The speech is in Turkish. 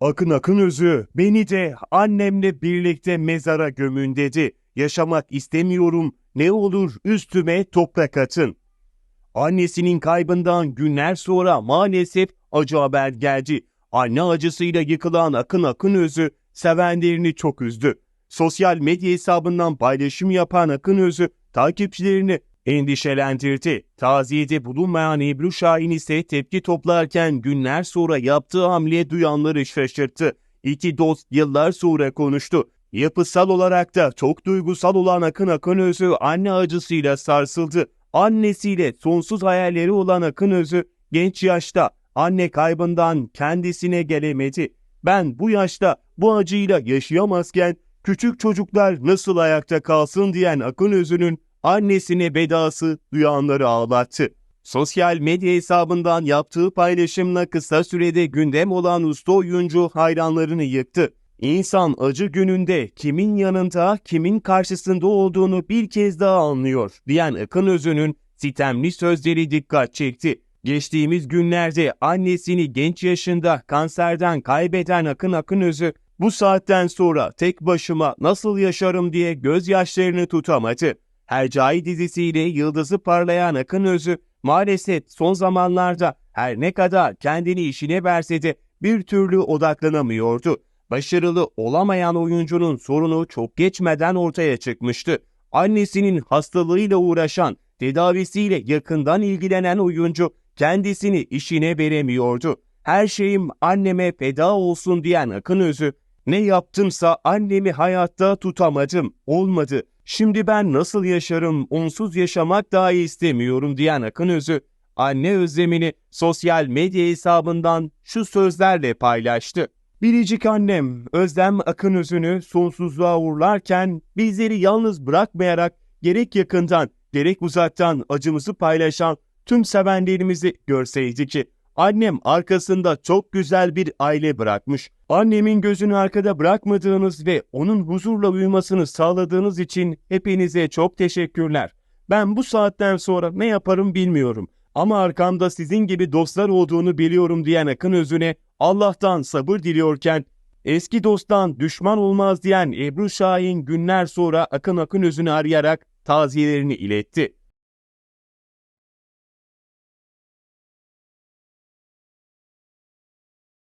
Akın Akın Özü beni de annemle birlikte mezara gömün dedi. Yaşamak istemiyorum. Ne olur üstüme toprak atın. Annesinin kaybından günler sonra maalesef acı haber geldi. Anne acısıyla yıkılan Akın Akın Özü sevenlerini çok üzdü. Sosyal medya hesabından paylaşım yapan Akın Özü takipçilerini endişelendirdi. Taziyede bulunmayan Ebru Şahin ise tepki toplarken günler sonra yaptığı hamle duyanları şaşırttı. İki dost yıllar sonra konuştu. Yapısal olarak da çok duygusal olan Akın Akın Özü anne acısıyla sarsıldı. Annesiyle sonsuz hayalleri olan Akın Özü genç yaşta anne kaybından kendisine gelemedi. Ben bu yaşta bu acıyla yaşayamazken küçük çocuklar nasıl ayakta kalsın diyen Akın Özü'nün annesine bedası duyanları ağlattı. Sosyal medya hesabından yaptığı paylaşımla kısa sürede gündem olan usta oyuncu hayranlarını yıktı. İnsan acı gününde kimin yanında, kimin karşısında olduğunu bir kez daha anlıyor diyen Akın Özü'nün sitemli sözleri dikkat çekti. Geçtiğimiz günlerde annesini genç yaşında kanserden kaybeden Akın Akın Özü bu saatten sonra tek başıma nasıl yaşarım diye gözyaşlarını tutamadı. Hercai dizisiyle yıldızı parlayan Akın Özü maalesef son zamanlarda her ne kadar kendini işine verse de bir türlü odaklanamıyordu. Başarılı olamayan oyuncunun sorunu çok geçmeden ortaya çıkmıştı. Annesinin hastalığıyla uğraşan, tedavisiyle yakından ilgilenen oyuncu kendisini işine veremiyordu. Her şeyim anneme feda olsun diyen Akın Özü, ne yaptımsa annemi hayatta tutamadım, olmadı. Şimdi ben nasıl yaşarım, onsuz yaşamak dahi istemiyorum diyen Akın Özü, anne özlemini sosyal medya hesabından şu sözlerle paylaştı. Biricik annem Özlem Akın Özü'nü sonsuzluğa uğurlarken bizleri yalnız bırakmayarak gerek yakından gerek uzaktan acımızı paylaşan tüm sevenlerimizi görseydi ki annem arkasında çok güzel bir aile bırakmış. Annemin gözünü arkada bırakmadığınız ve onun huzurla uyumasını sağladığınız için hepinize çok teşekkürler. Ben bu saatten sonra ne yaparım bilmiyorum. Ama arkamda sizin gibi dostlar olduğunu biliyorum diyen Akın Özü'ne Allah'tan sabır diliyorken eski dosttan düşman olmaz diyen Ebru Şahin günler sonra Akın Akın Özü'nü arayarak taziyelerini iletti.